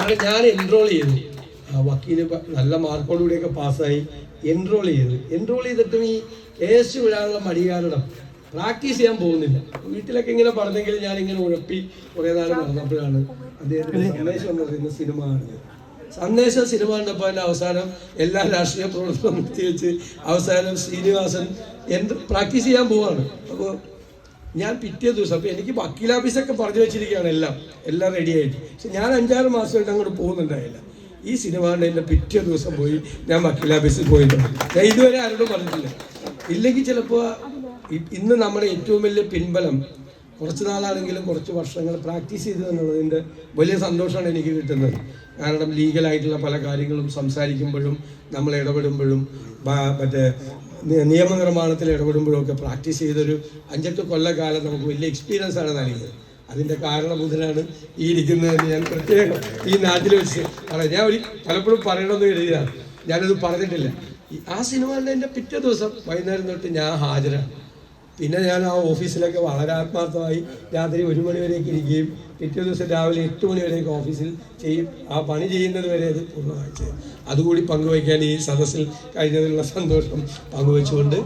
കാരണം ഞാൻ എൻറോൾ ചെയ്തു. വക്കീൽ നല്ല മാർക്കോടുകൂടിയൊക്കെ പാസ്സായി. എൻറോൾ ചെയ്തു. എൻറോൾ ചെയ്തിട്ടും ഈ കേസ് വിടാനുള്ള മടി കാരണം പ്രാക്ടീസ് ചെയ്യാൻ പോകുന്നില്ല. വീട്ടിലൊക്കെ ഇങ്ങനെ പറഞ്ഞെങ്കിൽ ഞാൻ ഇങ്ങനെ ഉഴപ്പി കുറേ നാൾ നടന്നപ്പോഴാണ് അദ്ദേഹത്തിന് സന്ദേശം എന്ന് പറയുന്ന സിനിമ കാണുന്നത്. സന്ദേശം സിനിമ കണ്ടപ്പോൾ അതിന്റെ അവസാനം എല്ലാ രാഷ്ട്രീയ പ്രവർത്തനവും നിർത്തിവെച്ച് അവസാനം ശ്രീനിവാസൻ എന്ത് പ്രാക്ടീസ് ചെയ്യാൻ പോവാണ്. അപ്പോൾ ഞാൻ പിറ്റേ ദിവസം അപ്പോൾ എനിക്ക് വക്കീൽ ഓഫീസൊക്കെ പറഞ്ഞു വെച്ചിരിക്കുകയാണ് എല്ലാം. എല്ലാം റെഡി ആയിട്ട്. പക്ഷെ ഞാൻ അഞ്ചാറ് മാസമായിട്ട് അങ്ങോട്ട് പോകുന്നുണ്ടായില്ല. ഈ സിനിമ കണ്ടതിന്റെ പിറ്റേ ദിവസം പോയി ഞാൻ വക്കീൽ ഓഫീസിൽ പോയിട്ടുണ്ട് ഞാൻ ഇതുവരെ ആരോടും പറഞ്ഞിട്ടില്ല. ഇല്ലെങ്കിൽ ചിലപ്പോൾ ഇന്ന് നമ്മുടെ ഏറ്റവും വലിയ പിൻബലം കുറച്ച് നാളാണെങ്കിലും കുറച്ച് വർഷങ്ങൾ പ്രാക്ടീസ് ചെയ്തു എന്നുള്ളതിന്റെ വലിയ സന്തോഷമാണ് എനിക്ക് കിട്ടുന്നത്. കാരണം ലീഗലായിട്ടുള്ള പല കാര്യങ്ങളും സംസാരിക്കുമ്പോഴും നമ്മൾ ഇടപെടുമ്പോഴും മറ്റേ നിയമനിർമ്മാണത്തിൽ ഇടപെടുമ്പോഴൊക്കെ പ്രാക്ടീസ് ചെയ്തൊരു അഞ്ചെട്ട് കൊല്ലക്കാലം നമുക്ക് വലിയ എക്സ്പീരിയൻസ് ആണ് നൽകിയത്. അതിന്റെ കാരണബുധനാണ് ഈ ഇരിക്കുന്നതെന്ന് ഞാൻ പ്രത്യേകം ഈ നാട്ടിൽ വെച്ച് പറയാം ഞാൻ ഒരു പലപ്പോഴും പറയണമെന്ന് കരുതിയതാണ്. ഞാനത് പറഞ്ഞിട്ടില്ല. ആ സിനിമ എന്റെ പിറ്റേ ദിവസം വൈകുന്നേരം തൊട്ട് ഞാൻ ഹാജരാണ്. പിന്നെ ഞാൻ ആ ഓഫീസിലൊക്കെ വളരെ ആത്മാർത്ഥമായി രാത്രി ഒരു മണി വരെയൊക്കെ ഇരിക്കുകയും പിറ്റേ ദിവസം രാവിലെ എട്ട് മണി വരെയൊക്കെ ഓഫീസിൽ ചെയ്യും. ആ പണി ചെയ്യുന്നത് വരെ അത് പൂർണമായി അതുകൂടി പങ്കുവയ്ക്കാൻ ഈ സദസ്സിൽ കഴിഞ്ഞതിലുള്ള സന്തോഷം പങ്കുവെച്ചുകൊണ്ട്